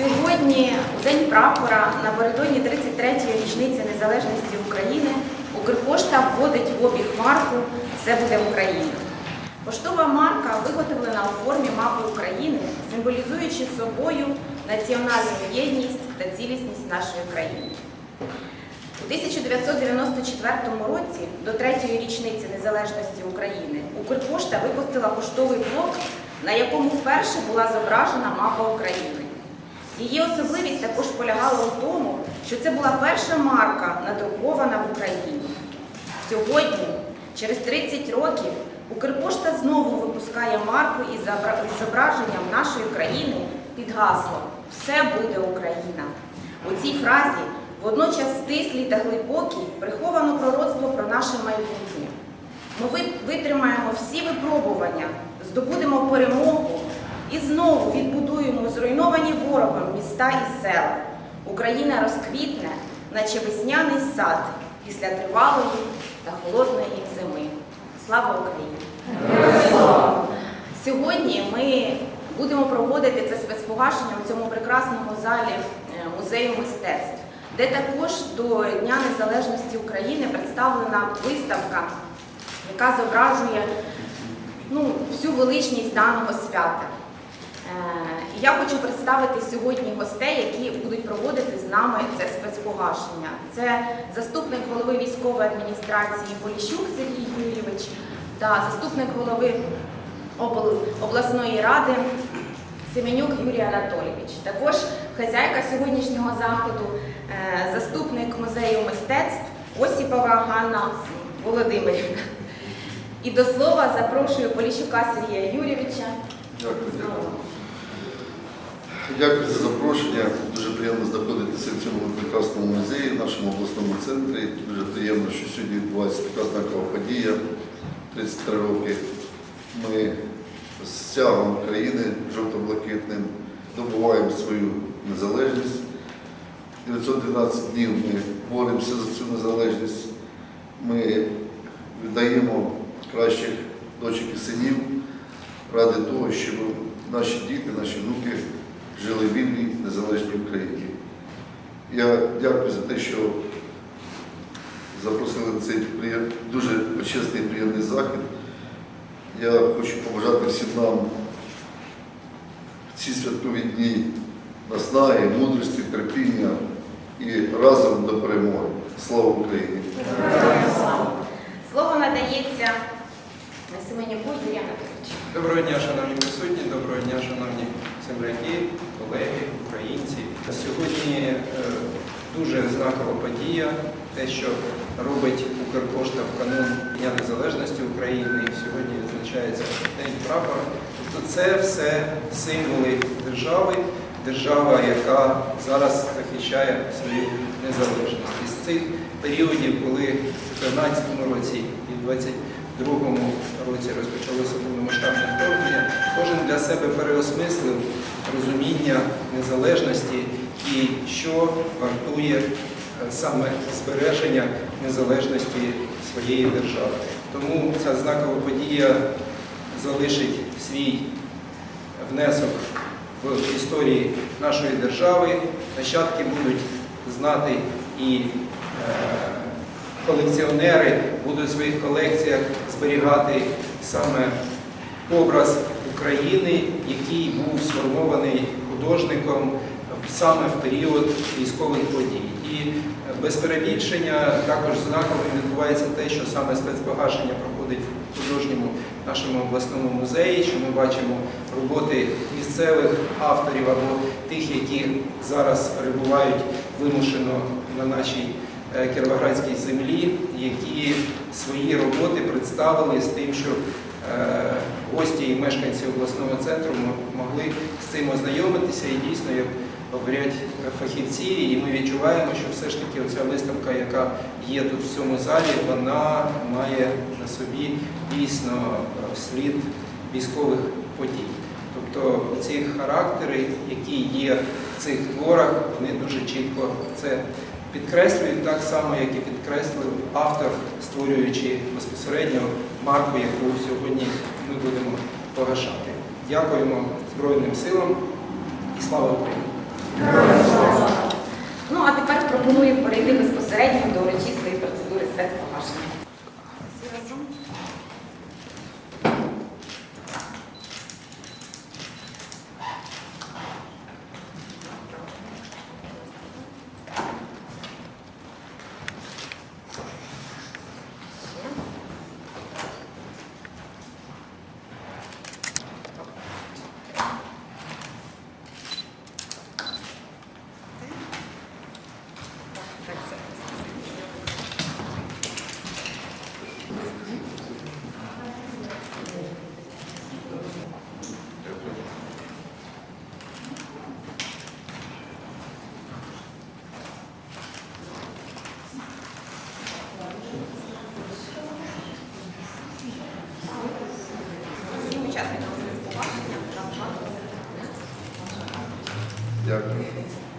Сьогодні, у День прапора, напередодні 33-ї річниці незалежності України, Укрпошта вводить в обіг марку Все буде Україна. Поштова марка виготовлена у формі мапи України, символізуючи собою національну єдність та цілісність нашої країни. У 1994 році, до третьої річниці незалежності України, Укрпошта випустила поштовий блок, на якому вперше була зображена мапа України. Її особливість також полягала у тому, що це була перша марка, надрукована в Україні. Сьогодні, через 30 років, Укрпошта знову випускає марку із зображенням нашої країни під гаслом Все буде Україна. У цій фразі водночас стислі та глибокі приховано пророцтво про наше майбутнє. Ми витримаємо всі випробування, здобудемо перемогу і знову відбудуємо зруйновані ворогом міста і села. Україна розквітне, наче весняний сад після тривалої та холодної зими. Слава Україні! Сьогодні ми будемо проводити це спецпогашення у цьому прекрасному залі е, музею мистецтв, де також до Дня Незалежності України представлена виставка, яка зображує ну, всю величність даного свята. Е, Я хочу представити сьогодні гостей, які будуть проводити з нами це спецпогашення. Це заступник голови військової адміністрації Поліщук Сергій Юрійович та заступник голови обласної ради Семенюк Юрій Анатолійович. Також хазяйка сьогоднішнього заходу, е, заступник музею мистецтв Осіпова Ганна Володимирівна. І до слова запрошую Поліщука Сергія Юрійовича. Дякую, дякую. За запрошення. Дуже приємно знаходитися в цьому прекрасному музеї, в нашому обласному центрі. Дуже приємно, що сьогодні відбувається така знакова подія. 33 роки ми з стягом країни жовто-блакитним добуваємо свою незалежність. 912 днів ми боремося за цю незалежність. Ми віддаємо кращих дочок і синів ради того, щоб наші діти, наші внуки жили в вільній, незалежній Україні. Я дякую за те, що запросили на цей приєм- дуже почесний і приємний захід. Я хочу побажати всім нам в ці святкові дні наснаги, мудрості, терпіння і разом до перемоги. Слава Україні! Слово надається Семенюку Юрію Анатолійовичу. Доброго дня, шановні присутні, доброго дня, шановні земляки, колеги, українці. Сьогодні е, дуже знакова подія, те, що робить Укрпошта в канун Дня Незалежності України. Сьогодні відзначається День прапора. Тобто це все символи держави, держава, яка зараз захищає свою незалежність. Із цих періодів, коли в 2014 році і в 2022 році розпочалося для себе переосмислив розуміння незалежності і що вартує е, саме збереження незалежності своєї держави. Тому ця знакова подія залишить свій внесок в історії нашої держави. Нащадки будуть знати і е, колекціонери будуть в своїх колекціях зберігати саме образ України, який був сформований художником саме в період військових подій. І е, без перебільшення також знаковим відбувається те, що саме спецпогашення проходить в художньому нашому обласному музеї, що ми бачимо роботи місцевих авторів або тих, які зараз перебувають вимушено на нашій е, кіровоградській землі, які свої роботи представили з тим, що гості і мешканці обласного центру могли з цим ознайомитися і дійсно, як говорять фахівці, і ми відчуваємо, що все ж таки оця виставка, яка є тут в цьому залі, вона має на собі дійсно е, слід військових подій. Тобто ці характери, які є в цих творах, вони дуже чітко це підкреслюють так само, як і підкреслив автор, створюючи безпосередньо марку, яку сьогодні ми будемо погашати. Дякуємо Збройним силам і слава Україні! Ну а тепер пропоную перейти безпосередньо до урочистої процедури спецпогашення. Спецпогашення. Дякую. Дякую.